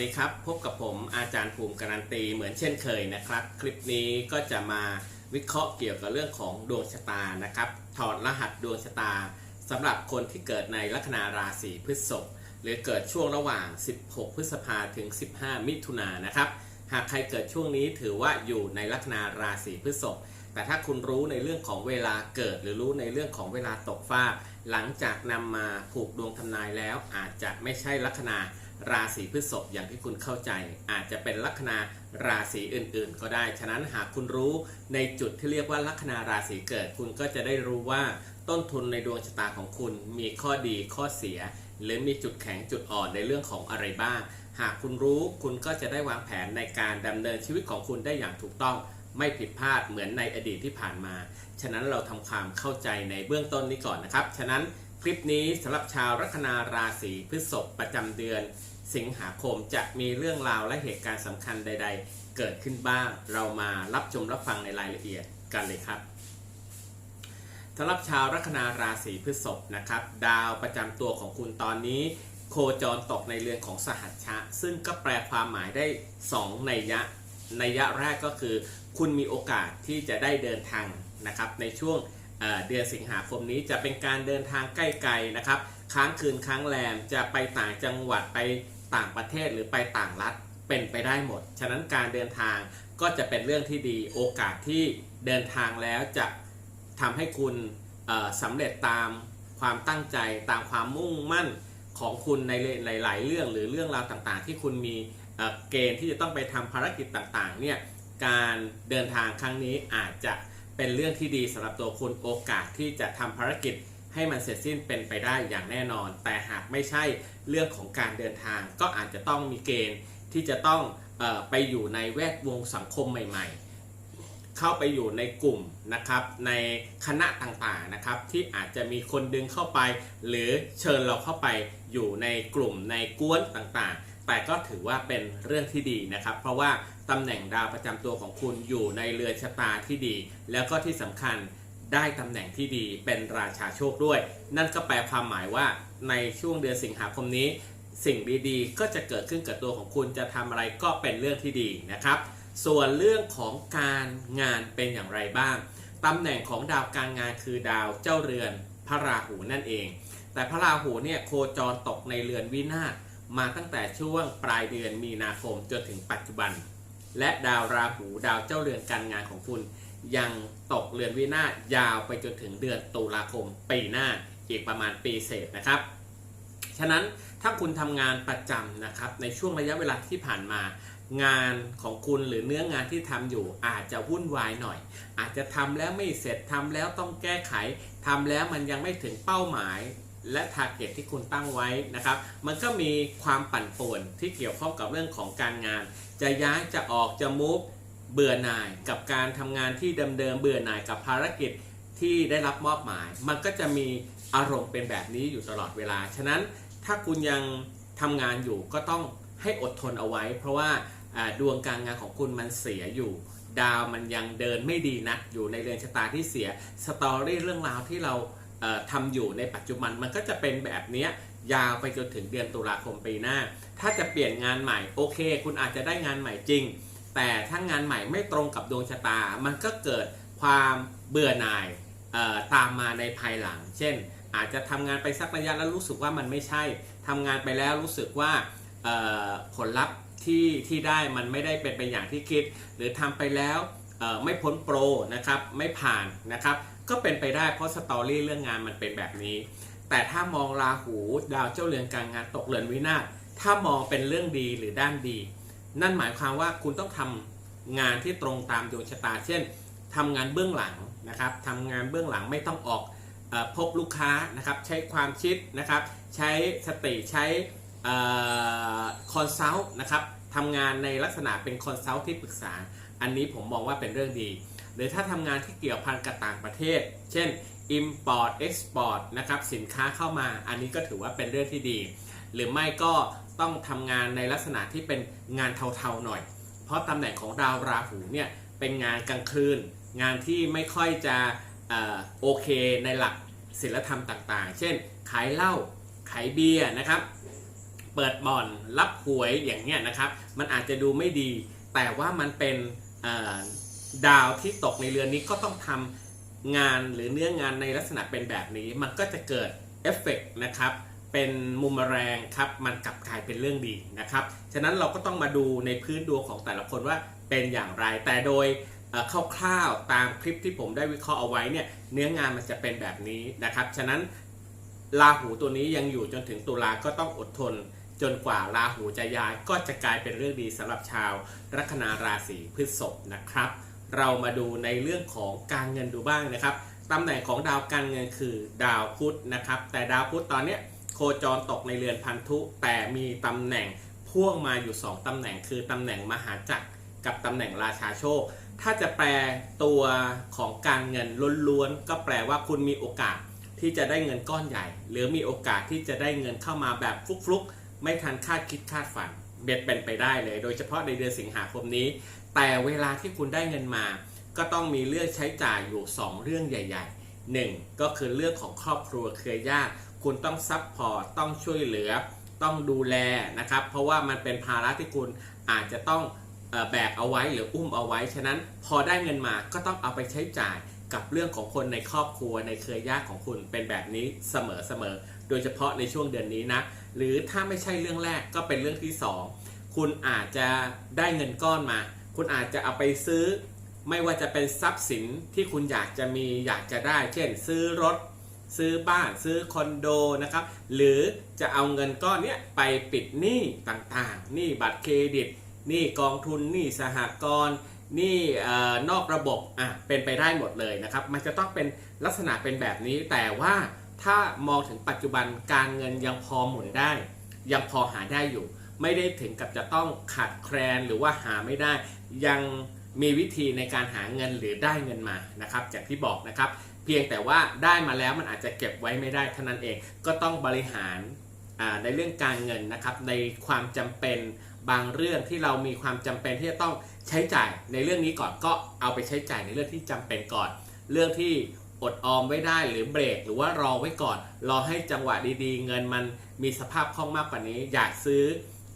ดีครับ พบกับผมอาจารย์ภูมิการันตีเหมือนเช่นเคยนะครับ คลิปนี้ก็จะมาวิเคราะห์เกี่ยวกับเรื่องของดวงชะตานะครับ ถอดรหัสดวงชะตาสำหรับคนที่เกิดในลัคนาราศีพฤษภหรือเกิดช่วงระหว่าง 16 พฤษภาถึง 15 มิถุนายนนะครับ หากใครเกิดช่วงนี้ถือว่าอยู่ในลัคนาราศีพฤษภแต่ถ้าคุณรู้ในเรื่องของเวลาเกิดหรือรู้ในเรื่องของเวลาตกฟ้า หลังจากนำมาผูกดวงทำนายแล้วอาจจะไม่ใช่ลัคนา ราศีพฤษภอย่างที่คุณเข้าใจ อาจจะเป็นลัคนาราศีอื่นๆ ก็ได้ ฉะนั้นหากคุณรู้ในจุดที่เรียกว่าลัคนาราศีเกิด คุณก็จะได้รู้ว่าต้นทุนในดวงชะตาของคุณมีข้อดีข้อเสีย หรือมีจุดแข็งจุดอ่อนในเรื่องของอะไรบ้าง หากคุณรู้คุณก็จะได้วางแผนในการดำเนินชีวิตของคุณได้อย่างถูกต้องไม่ผิดพลาดเหมือนในอดีตที่ผ่านมา ฉะนั้นเราทำความเข้าใจในเบื้องต้นนี้ก่อนนะครับ ฉะนั้น คลิปนี้สำหรับชาวลัคนาราศีพฤษภประจำเดือน สิงหาคมจะมีเรื่องราวและเหตุการณ์สำคัญใด ๆ เกิดขึ้นบ้าง เรามารับชมรับฟังในรายละเอียดกันเลยครับสำหรับชาวลัคนาราศีพฤษภนะครับ ดาวประจำตัวของคุณตอนนี้ โคจรตกในเรือนของสหัชชะ ซึ่งก็แปลความหมายได้ 2 ในยะในยะแรกก็คือ คุณมีโอกาสที่จะได้เดินทางนะครับในช่วง เเดือนสิงหาคมนี้จะเป็นการเดินทางใกล้ๆนะครับ ค้างคืนค้างแรมจะไปต่างจังหวัดไปต่างประเทศหรือไปต่างรัฐเป็นไปได้หมด ฉะนั้นการเดินทางก็จะเป็นเรื่องที่ดีโอกาสที่เดินทางแล้วจะทำให้คุณสำเร็จตามความตั้งใจตามความมุ่งมั่นของคุณในหลาย ๆ เรื่องหรือเรื่องราวต่างๆ ที่คุณมีเเกณฑ์ที่จะต้องไปทำภารกิจต่างๆเนี่ยการเดินทางครั้งนี้อาจจะ เป็นเรื่องที่ดีสำหรับตัวคุณโอกาสที่จะทำภารกิจให้มันเสร็จสิ้นเป็นไปได้อย่างแน่นอน แต่หากไม่ใช่เรื่องของการเดินทาง ก็อาจจะต้องมีเกณฑ์ที่จะต้องออไปอยู่ในแวดวงสังคมใหม่ ๆ เข้าไปอยู่ในกลุ่มนะครับในคณะต่างๆนะครับที่อาจจะมีคนดึงเข้าไป หรือเชิญเราเข้าไปอยู่ในกลุ่มในกวนต่างๆ แต่ก็ถือว่าเป็นเรื่องที่ดีนะครับ เพราะว่าตำแหน่งดาวประจำตัวของคุณอยู่ในเรือนชะตาที่ดี แล้วก็ที่สำคัญได้ตำแหน่งที่ดีเป็นราชาโชคด้วย นั่นก็แปลความหมายว่าในช่วงเดือนสิงหาคมนี้ สิ่งดีๆ ก็จะเกิดขึ้นกับตัวของคุณจะทำอะไรก็เป็นเรื่องที่ดีนะครับ ส่วนเรื่องของการงานเป็นอย่างไรบ้างตำแหน่งของดาวการงานคือดาวเจ้าเรือนพระราหูนั่นเอง แต่พระราหูเนี่ยโคจรตกในเรือนวินาศ มาตั้งแต่ช่วงปลายเดือนมีนาคมจนถึงปัจจุบัน และดาวราหูดาวเจ้าเรือนการงานของคุณยังตกเรือนวินาศยาวไปจนถึงเดือนตุลาคมปีหน้าอีกประมาณปีเศษนะครับ ฉะนั้นถ้าคุณทำงานประจำนะครับในช่วงระยะเวลาที่ผ่านมา งานของคุณหรือเนื้องานที่ทำอยู่อาจจะวุ่นวายหน่อย อาจจะทำแล้วไม่เสร็จทำแล้วต้องแก้ไขทำแล้วมันยังไม่ถึงเป้าหมาย และทาร์เก็ตที่คุณตั้งไว้นะครับ มันก็มีความปั่นป่วนที่เกี่ยวข้องกับเรื่องของการงาน จะย้ายจะออกจะมุฟเบื่อหน่ายกับการทำงานที่เดิมๆเบื่อหน่ายกับภารกิจที่ได้รับมอบหมาย มันก็จะมีอารมณ์เป็นแบบนี้อยู่ตลอดเวลา ฉะนั้นถ้าคุณยังทำงานอยู่ก็ต้องให้อดทนเอาไว้ เพราะว่าดวงการงานของคุณมันเสียอยู่ ดาวมันยังเดินไม่ดีนักอยู่ในเรือนชะตาที่เสียสตอรี่เรื่องราวที่เรา ทำอยู่ในปัจจุบันมันก็จะเป็นแบบนี้ยาวไปจนถึงเดือนตุลาคมปีหน้า ถ้าจะเปลี่ยนงานใหม่โอเค คุณอาจจะได้งานใหม่จริง แต่ถ้างานใหม่ไม่ตรงกับดวงชะตา มันก็เกิดความเบื่อหน่ายตามมาในภายหลัง เช่น อาจจะทำงานไปสักระยะแล้วรู้สึกว่ามันไม่ใช่ทำงานไปแล้วรู้สึกว่าผลลัพธ์ที่ที่ได้มันไม่ได้เป็นไปอย่างที่คิด หรือทำไปแล้วไม่พ้นโปรนะครับไม่ผ่านนะครับ ก็เป็นไปได้เพราะสตอรี่เรื่องงานมันเป็นแบบนี้ แต่ถ้ามองราหูดาวเจ้าเรือนการงานตกเรือนวินาศถ้ามองเป็นเรื่องดีหรือด้านดี นั่นหมายความว่าคุณต้องทำงานที่ตรงตามดวงชะตา เช่นทำงานเบื้องหลังนะครับทำงานเบื้องหลังไม่ต้องออกอพบลูกค้านะครับ ใช้ความคิดนะครับ ใช้สติใช้คอนซัลท์นะครับทำงานในลักษณะเป็นคอนซัลท์ที่ปรึกษา อันนี้ผมมองว่าเป็นเรื่องดี หรือถ้าทำงานที่เกี่ยวพันกับต่างประเทศ เช่น Import Export นะครับสินค้าเข้ามา อันนี้ก็ถือว่าเป็นเรื่องที่ดี หรือไม่ก็ต้องทำงานในลักษณะที่เป็นงานเทาๆหน่อย เพราะตำแหน่งของดาวราหูเนี่ยเป็นงานกลางคืน งานที่ไม่ค่อยจะออโอเคในหลักศิลธรรมต่างๆ เช่น ขายเหล้าขายเบียร์นะครับ เปิดบ่อนรับหวยอย่างเงี้ยนะครับ มันอาจจะดูไม่ดี แต่ว่ามันเป็น ดาวที่ตกในเรือนนี้ก็ต้องทำงานหรือเนื้องานในลักษณะเป็นแบบนี้ มันก็จะเกิดเอฟเฟกต์นะครับเป็นมุมแรงครับมันกลับกลายเป็นเรื่องดีนะครับ ฉะนั้นเราก็ต้องมาดูในพื้นดวงของแต่ละคนว่าเป็นอย่างไร แต่โดยคร่าวๆตามคลิปที่ผมได้วิเคราะห์เอาไว้เนี่ยเนื้องานมันจะเป็นแบบนี้นะครับ ฉะนั้นราหูตัวนี้ยังอยู่จนถึงตุลาก็ต้องอดทน จนกว่าราหูจะย้ายก็จะกลายเป็นเรื่องดีสำหรับชาว ลัคนาราศีพฤษภนะครับ เรามาดูในเรื่องของการเงินดูบ้างนะครับตำแหน่งของดาวการเงินคือดาวพุธนะครับ แต่ดาวพุธตอนนี้โคจรตกในเรือนพันธุ แต่มีตำแหน่งพ่วงมาอยู่ 2ตำแหน่งคือตำแหน่งมหาจักรกับตำแหน่งราชาโชค ถ้าจะแปลตัวของการเงินล้วนๆก็แปลว่าคุณมีโอกาสที่จะได้เงินก้อนใหญ่ หรือมีโอกาสที่จะได้เงินเข้ามาแบบฟลุกๆ ไม่ทันคาดคิดคาดฝันเบ็ดเป็นไปได้เลย โดยเฉพาะในเดือนสิงหาคมนี้ แต่เวลาที่คุณได้เงินมา ก็ต้องมีเรื่องใช้จ่ายอยู่ 2 เรื่องใหญ่ ๆ 1. ก็คือเรื่องของครอบครัวเครือญาติคุณต้องซัพพอร์ตต้องช่วยเหลือ ต้องดูแลนะครับ เพราะว่ามันเป็นภาระที่คุณอาจจะต้องแบกเอาไว้หรืออุ้มเอาไว้ ฉะนั้นพอได้เงินมาก็ต้องเอาไปใช้จ่ายกับเรื่องของคนในครอบครัวในเครือญาติของคุณเป็นแบบนี้เสมอๆ โดยเฉพาะในช่วงเดือนนี้นะ หรือถ้าไม่ใช่เรื่องแรกก็เป็นเรื่องที่สองคุณอาจจะได้เงินก้อนมา คุณอาจจะเอาไปซื้อ ไม่ว่าจะเป็นทรัพย์สินที่คุณอยากจะมีอยากจะได้ เช่น ซื้อรถ ซื้อบ้านซื้อคอนโดนะครับ หรือจะเอาเงินก้อนนี้ไปปิดหนี้ต่างๆหนี้บัตรเครดิตหนี้กองทุนหนี้สหกรณ์หนี้นอกระบบอะเป็นไปได้หมดเลยนะครับ มันจะต้องเป็นลักษณะเป็นแบบนี้ แต่ว่าถ้ามองถึงปัจจุบันการเงินยังพอหมุนได้ ยังพอหาได้อยู่ ไม่ได้ถึงกับจะต้องขาดแคลนหรือว่าหาไม่ได้ ยังมีวิธีในการหาเงินหรือได้เงินมานะครับจากที่บอกนะครับ เพียงแต่ว่าได้มาแล้วมันอาจจะเก็บไว้ไม่ได้เท่านั้นเองก็ต้องบริหารในเรื่องการเงินนะครับในความจำเป็นบางเรื่องที่เรามีความจำเป็นที่จะต้องใช้จ่ายในเรื่องนี้ก่อนก็เอาไปใช้จ่ายในเรื่องที่จำเป็นก่อน เรื่องที่อดออมไว้ได้หรือเบรกหรือว่ารอไว้ก่อน รอให้จังหวะดีๆ เงินมันมีสภาพคล่องมากกว่านี้ อยากซื้อ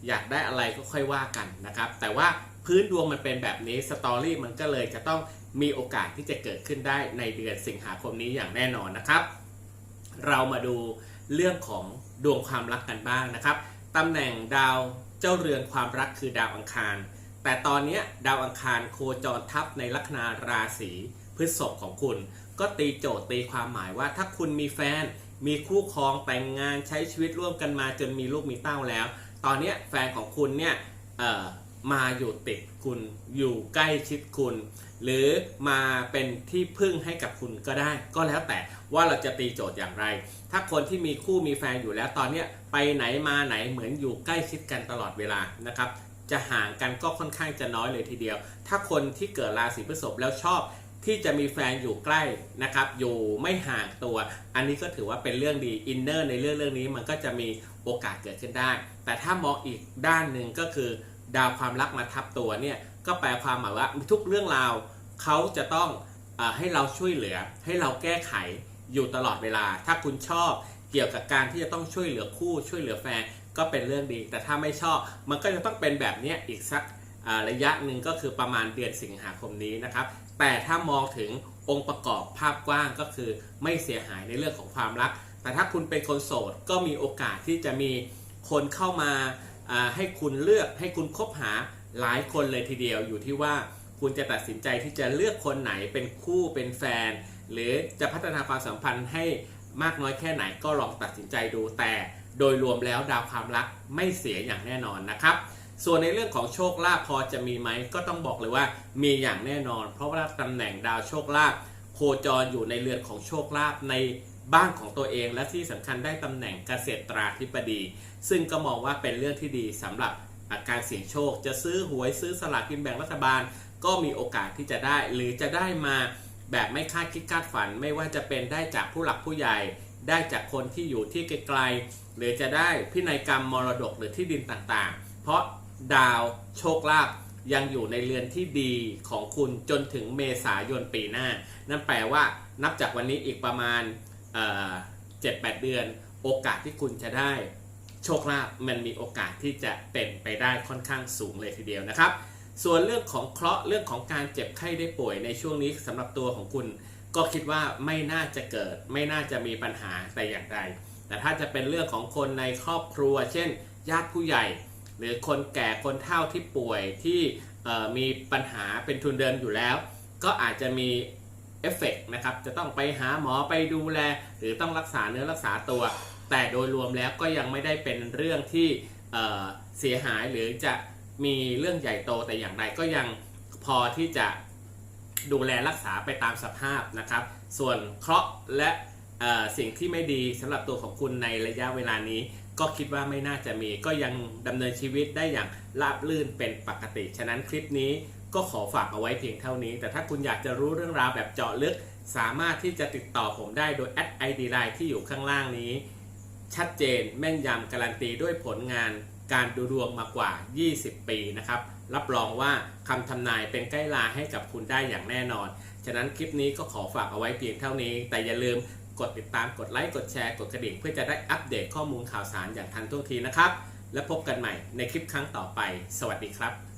อยากได้อะไรก็ค่อยว่ากันนะครับ แต่ว่าพื้นดวงมันเป็นแบบนี้สตอรี่มันก็เลยจะต้องมีโอกาสที่จะเกิดขึ้นได้ในเดือนสิงหาคมนี้อย่างแน่นอนนะครับ เรามาดูเรื่องของดวงความรักกันบ้างนะครับตำแหน่งดาวเจ้าเรือนความรักคือดาวอังคาร แต่ตอนนี้ดาวอังคารโคจรทับในลัคนาราศีพฤษภของคุณ ก็ตีโจทย์ตีความหมายว่าถ้าคุณมีแฟน มีคู่ครองแต่งงานใช้ชีวิตร่วมกันมาจนมีลูกมีเต้าแล้ว ตอนนี้แฟนของคุณเนี่ยมาอยู่ติดคุณอยู่ใกล้ชิดคุณ หรือมาเป็นที่พึ่งให้กับคุณก็ได้ ก็แล้วแต่ว่าเราจะตีโจทย์อย่างไร ถ้าคนที่มีคู่มีแฟนอยู่แล้วตอนนี้ไปไหนมาไหนเหมือนอยู่ใกล้ชิดกันตลอดเวลานะครับ จะห่างกันก็ค่อนข้างจะน้อยเลยทีเดียว ถ้าคนที่เกิดราศีพฤษภแล้วชอบที่จะมีแฟนอยู่ใกล้นะครับ อยู่ไม่ห่างตัว อันนี้ก็ถือว่าเป็นเรื่องดีอินเนอร์ในเรื่องเรื่องนี้มันก็จะมีโอกาสเกิดขึ้นได้ แต่ถ้ามองอีกด้านหนึ่งก็คือ ดาวความรักมาทับตัวเนี่ยก็แปลความหมายว่าทุกเรื่องราวเขาจะต้องอให้เราช่วยเหลือ ให้เราแก้ไขอยู่ตลอดเวลา ถ้าคุณชอบเกี่ยวกับการที่จะต้องช่วยเหลือคู่ช่วยเหลือแฟนก็เป็นเรื่องดี แต่ถ้าไม่ชอบมันก็จะต้องเป็นแบบนี้อีกสักระยะหนึ่งก็คือประมาณเดือนสิงหาคมนี้นะครับ แต่ถ้ามองถึงองค์ประกอบภาพกว้างก็คือไม่เสียหายในเรื่องของความรัก แต่ถ้าคุณเป็นคนโสดก็มีโอกาสที่จะมี คนเข้ามาให้คุณเลือกให้คุณคบหาหลายคนเลยทีเดียวอยู่ที่ว่าคุณจะตัดสินใจที่จะเลือกคนไหนเป็นคู่เป็นแฟน หรือจะพัฒนาความสัมพันธ์ให้มากน้อยแค่ไหนก็ลองตัดสินใจดูแต่โดยรวมแล้วดาวความรักไม่เสียอย่างแน่นอนนะครับ ส่วนในเรื่องของโชคลาภพอจะมีไหมก็ต้องบอกเลยว่ามีอย่างแน่นอน เพราะว่าตำแหน่งดาวโชคลาภโคจรอยู่ในเรือนของโชคลาภใน บ้านของตัวเองและที่สำคัญได้ตำแหน่งเกษตราธิบดี ซึ่งก็มองว่าเป็นเรื่องที่ดีสำหรับการเสี่ยงโชค จะซื้อหวยซื้อสลากกินแบ่งรัฐบาล ก็มีโอกาสที่จะได้ หรือจะได้มาแบบไม่คาดคิดคาดฝัน ไม่ว่าจะเป็นได้จากผู้หลักผู้ใหญ่ ได้จากคนที่อยู่ที่ไกลๆหรือจะได้พินัยกรรมมรดกหรือที่ดินต่างๆ เพราะดาวโชคลาภยังอยู่ในเรือนที่ดีของคุณจนถึงเมษายนปีหน้า นั่นแปลว่านับจากวันนี้อีกประมาณ เจ็ดแปดเดือน โอกาสที่คุณจะได้โชคลาภมันมีโอกาสที่จะเป็นไปได้ค่อนข้างสูงเลยทีเดียวนะครับ ส่วนเรื่องของเคราะห์เรื่องของการเจ็บไข้ได้ป่วยในช่วงนี้สำหรับตัวของคุณ ก็คิดว่าไม่น่าจะเกิด ไม่น่าจะมีปัญหาแต่อย่างใดแต่ถ้าจะเป็นเรื่องของคนในครอบครัว เช่น ญาติผู้ใหญ่ หรือคนแก่คนเฒ่าที่ป่วยที่มีปัญหาเป็นทุนเดิมอยู่แล้ว ก็อาจจะมี เอฟเฟกนะครับจะต้องไปหาหมอไปดูแล หรือต้องรักษาเนื้อรักษาตัว แต่โดยรวมแล้วก็ยังไม่ได้เป็นเรื่องที่เสียหายหรือจะมีเรื่องใหญ่โตแต่อย่างใดก็ยังพอที่จะดูแลรักษาไปตามสภาพนะครับ ส่วนเคราะห์และสิ่งที่ไม่ดีสำหรับตัวของคุณในระยะเวลานี้ ก็คิดว่าไม่น่าจะมีก็ยังดำเนินชีวิตได้อย่างราบรื่นเป็นปกติ ฉะนั้นคลิปนี้ ก็ขอฝากเอาไว้เพียงเท่านี้ แต่ถ้าคุณอยากจะรู้เรื่องราวแบบเจาะลึก สามารถที่จะติดต่อผมได้โดยแอดไอดีไลน์ที่อยู่ข้างล่างนี้ ชัดเจนแม่นยำการันตีด้วยผลงานการดูดวงมากว่า 20 ปีนะครับ รับรองว่าคำทำนายเป็นใกล้ลาให้กับคุณได้อย่างแน่นอน ฉะนั้นคลิปนี้ก็ขอฝากเอาไว้เพียงเท่านี้ แต่อย่าลืมกดติดตาม กดไลค์ กดแชร์ กดกระดิ่ง เพื่อจะได้อัปเดตข้อมูลข่าวสารอย่างทันท่วงทีนะครับ และพบกันใหม่ในคลิปครั้งต่อไป สวัสดีครับ